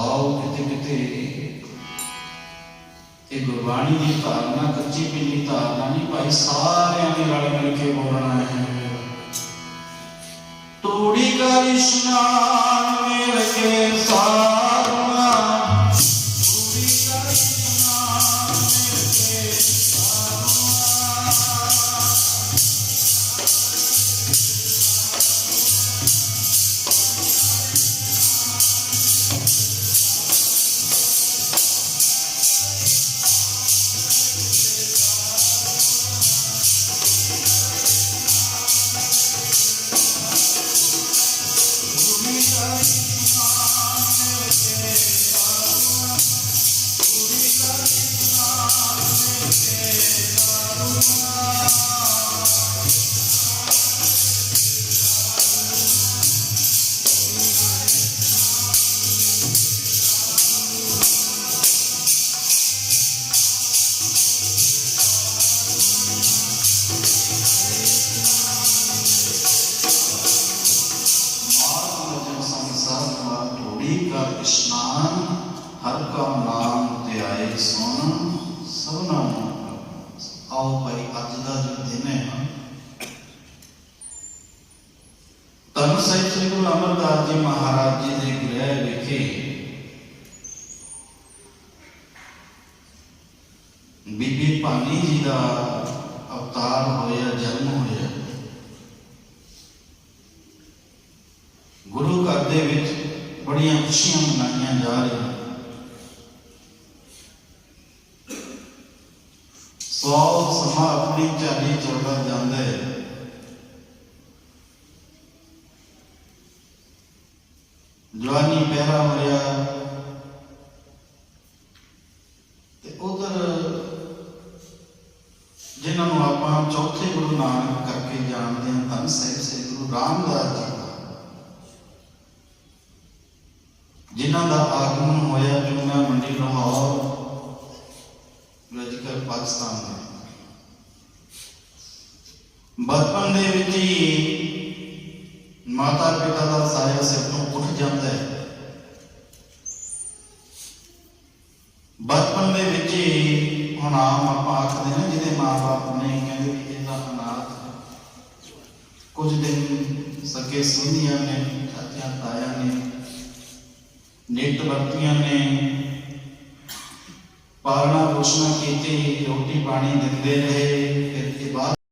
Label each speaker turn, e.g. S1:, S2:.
S1: ਸਵਾਉ ਕਿਤੇ ਕਿਤੇ ਇਹ ਗੁਰਬਾਣੀ ਦੀ ਧਾਰਨਾ, ਕੱਚੀ ਪਿੰਨੀ ਧਾਰਨਾ ਨਹੀਂ, ਭਾਈ ਸਾਰਿਆਂ ਨੇ ਰਲ ਮਿਲ ਕੇ ਬੋਲਣਾ ਹੈ। ਤੋੜੀ ਕਰ ਇਸ਼ਨਾਨ ਮੇਰ ਕੇ ਸਾਰਨਾ, ਤੋੜੀ ਕਰ ਹਰ ਕਾ ਨਾਮ ਤੇ ਆਏ ਸੁਣ ਸਭਨਾ ਆਓ ਭਾਈ, ਅੱਜ ਦਾ ਜੋ ਦਿਨ ਹੈ ਤਨ ਸਾਹਿਬ ਸ੍ਰੀ ਗੁਰੂ ਅਮਰਦਾਸ ਜੀ ਮਹਾਰਾਜ ਜੀ ਦੇ ਗ੍ਰਹਿ ਵਿਖੇ ਬੀਬੀ ਭਾਨੀ ਜੀ ਦਾ ਅਵਤਾਰ ਹੋਇਆ, ਜਨਮ ਹੋਇਆ। ਗੁਰੂ ਘਰ ਦੇ ਵਿੱਚ ਬੜੀਆਂ ਖੁਸ਼ੀਆਂ ਮਨਾਈਆਂ ਜਾ ਰਹੀਆਂ। ਸੌ ਸਮਾਂ ਆਪਣੀ ਚਾਲੀ ਚੱਲਦਾ ਜਾਂਦਾ ਹੈ। ਜਵਾਨੀ ਪਹਿਰਾ ਹੋਇਆ ਤੇ ਉਧਰ ਜਿਨ੍ਹਾਂ ਨੂੰ ਆਪਾਂ ਚੌਥੇ ਗੁਰੂ ਨਾਨਕ ਕਰਕੇ ਜਾਣਦੇ ਹਾਂ, ਧੰਨ ਸਾਹਿਬ ਸ੍ਰੀ ਗੁਰੂ ਰਾਮਦਾਸ ਜੀ ਦਾ। ਜਿਨ੍ਹਾਂ ਦਾ ਆਗਮਨ ਹੋਇਆ ਜੁਨਾ ਮੰਡੀ, ਲਾਹੌਰ ਅੱਜ ਪਾਕਿਸਤਾਨ ਦਾ। ਬਚਪਨ ਦੇ ਵਿੱਚ ਹੀ ਮਾਤਾ ਪਿਤਾ ਦਾ ਸਾਇਆ ਸਿਰ ਤੋਂ ਉੱਠ ਜਾਂਦਾ ਹੈ। ਬਚਪਨ ਦੇ ਵਿੱਚ ਹੀ ਹੁਣ ਆਮ ਆਪਾਂ ਆਖਦੇ ਨੇ ਜਿਹਦੇ ਮਾਪੇ ਨੇ ਕਹਿੰਦੇ ਵੀ ਇਹਦਾ ਅਨਾਥ ਕੁਝ ਦਿਨ ਸਕੇ ਸੁਣੀਆਂ ਨੇ, ਚਾਚਿਆਂ, ਤਾਇਆਂ ਨੇ ਨਿਤ ਵਰਤੀਆਂ ਨੇ ਪਾਲਣਾ ਪੋਸ਼ਣਾ ਕੀਤੀ ਰੋਟੀ ਪਾਣੀ ਦਿੰਦੇ ਰਹੇ ਫਿਰ ਇਹ ਬਾਅਦ